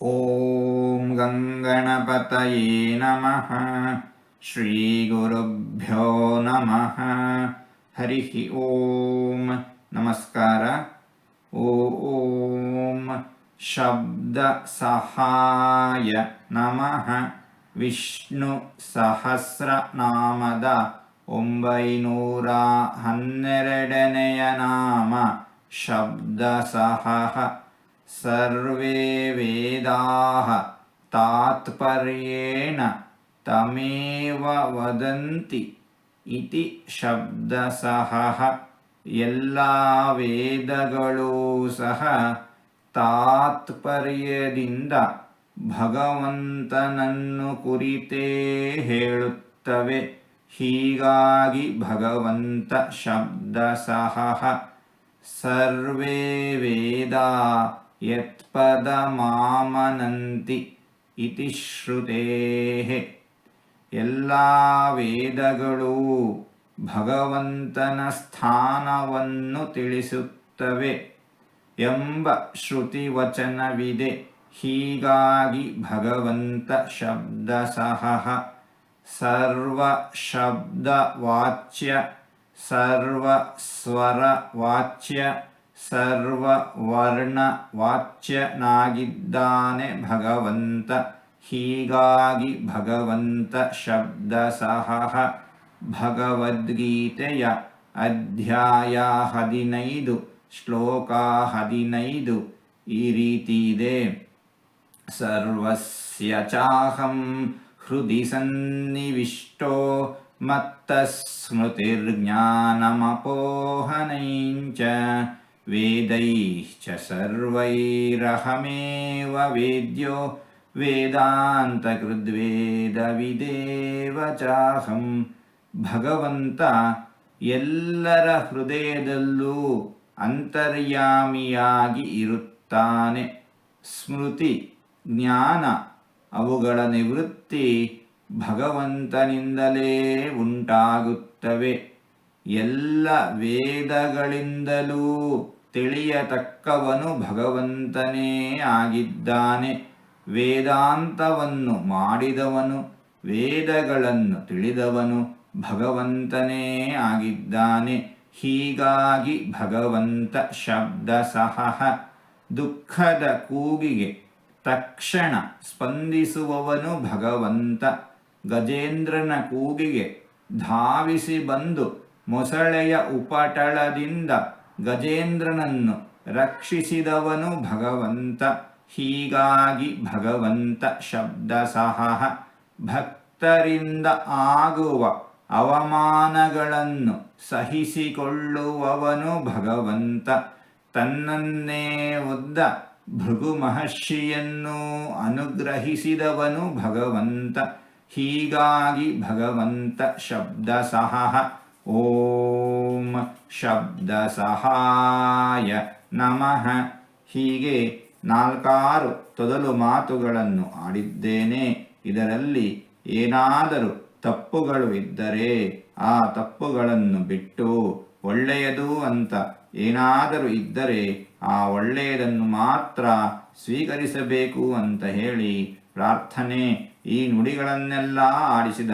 ॐ गङ्गणपतये नमः ಶ್ರೀಗುರುಭ್ಯೋ ನಮಃ ಹರಿ ಓಂ ನಮಸ್ಕಾರ ಓಂ ಶಬ್ದ ಸಹಾಯ ನಮಃ ವಿಷ್ಣು ಸಹಸ್ರನಾಮದ ಒಂಬೈನೂರ ಹನ್ನೆರಡನೆಯ ನಾಮ ಶಬ್ದ ಸರ್ವೇ ವೇದಾಃ ತಾತ್ಪರ್ಯೇಣ ತಮೇವ ವದಂತಿ ಇತಿ ಶಬ್ದಸಹ ಎಲ್ಲ ವೇದಗಳೂ ಸಹ ತಾತ್ಪರ್ಯದಿಂದ ಭಗವಂತನನ್ನು ಕುರಿತೇ ಹೇಳುತ್ತವೆ ಹೀಗಾಗಿ ಭಗವಂತ ಶಬ್ದಸಹ, ಸರ್ವೇ ವೇದ ಯತ್ಪದಮಾಮನಂತಿ ಇತಿ ಶ್ರುತೇಃ ಎಲ್ಲ ವೇದಗಳೂ ಭಗವಂತನ ಸ್ಥಾನವನ್ನು ತಿಳಿಸುತ್ತವೆ ಎಂಬ ಶ್ರುತಿವಚನವಿದೆ ಹೀಗಾಗಿ ಭಗವಂತ ಶಬ್ದಸಹ ಸರ್ವ ಶಬ್ದವಾಚ್ಯ ಸರ್ವ ಸ್ವರವಾಚ್ಯ ಸರ್ವ ವರ್ಣವಾಚ್ಯನಾಗಿದ್ದಾನೆ ಭಗವಂತ. ಹೀಗಾಗಿ ಭಗವಂತ ಶಬ್ದ ಸಹ ಭಗವದ್ಗೀತೆಯ ಅಧ್ಯಾಯ ಹದಿನೈದು, ಶ್ಲೋಕ ಹದಿನೈದು ಈ ರೀತಿ ಇದೆ ಸರ್ವಸ್ಯ ಚಾಹಂ ಹೃದಿ ಸನ್ನಿವಿಷ್ಟೋ ಮತ್ತ ಸ್ಮೃತಿರ್ಜ್ಞಾನಮಪೋಹನೈಂಚ ವೇದೈಶ್ಚ ಸರ್ವೈರಹಮೇವ ವೇದ್ಯೋ ವೇದಾಂತಕೃದ್ವೇದವಿದೇವ ಚಾಹಂ ಭಗವಂತ ಎಲ್ಲರ ಹೃದಯದಲ್ಲೂ ಅಂತರ್ಯಾಮಿಯಾಗಿ ಇರುತ್ತಾನೆ. ಸ್ಮೃತಿ, ಜ್ಞಾನ ಅವುಗಳ ನಿವೃತ್ತಿ ಭಗವಂತನಿಂದಲೇ ಉಂಟಾಗುತ್ತವೆ. ಎಲ್ಲ ವೇದಗಳಿಂದಲೂ ತಿಳಿಯತಕ್ಕವನು ಭಗವಂತನೇ ಆಗಿದ್ದಾನೆ. ವೇದಾಂತವನ್ನು ಮಾಡಿದವನು, ವೇದಗಳನ್ನು ತಿಳಿದವನು ಭಗವಂತನೇ ಆಗಿದ್ದಾನೆ. ಹೀಗಾಗಿ ಭಗವಂತ ಶಬ್ದ ಸಹ ದುಃಖದ ಕೂಗಿಗೆ ತಕ್ಷಣ ಸ್ಪಂದಿಸುವವನು ಭಗವಂತ. ಗಜೇಂದ್ರನ ಕೂಗಿಗೆ ಧಾವಿಸಿ ಬಂದು ಮೊಸಳೆಯ ಉಪಟಳದಿಂದ ಗಜೇಂದ್ರನನ್ನು ರಕ್ಷಿಸಿದವನು ಭಗವಂತ. ಹೀಗಾಗಿ ಭಗವಂತ ಶಬ್ದ ಸಹ ಭಕ್ತರಿಂದ ಆಗುವ ಅವಮಾನಗಳನ್ನು ಸಹಿಸಿಕೊಳ್ಳುವವನು ಭಗವಂತ. ತನ್ನನ್ನೇ ಉದ್ದ ಭೃಗು ಮಹರ್ಷಿಯನ್ನು ಅನುಗ್ರಹಿಸಿದವನು ಭಗವಂತ. ಹೀಗಾಗಿ ಭಗವಂತ ಶಬ್ದಸಹ ಓಂ ಶಬ್ದ ಸಹಾಯ ನಮಃ ಹೀಗೆ ನಾಲ್ಕಾರು ತೊದಲು ಮಾತುಗಳನ್ನು ಆಡಿದ್ದೇನೆ. ಇದರಲ್ಲಿ ಏನಾದರೂ ತಪ್ಪುಗಳು ಇದ್ದರೆ ಆ ತಪ್ಪುಗಳನ್ನು ಬಿಟ್ಟು ಒಳ್ಳೆಯದು ಅಂತ ಏನಾದರೂ ಇದ್ದರೆ ಆ ಒಳ್ಳೆಯದನ್ನು ಮಾತ್ರ ಸ್ವೀಕರಿಸಬೇಕು ಅಂತ ಹೇಳಿ ಪ್ರಾರ್ಥನೆ ಈ ನುಡಿಗಳನ್ನೆಲ್ಲ ಆಡಿಸಿದ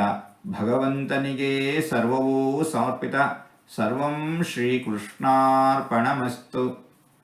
ಭಗವಂತನಿಗೇ ಸರ್ವವೂ ಸಮರ್ಪಿತ ಸರ್ವಂ ಶ್ರೀಕೃಷ್ಣಾರ್ಪಣಮಸ್ತು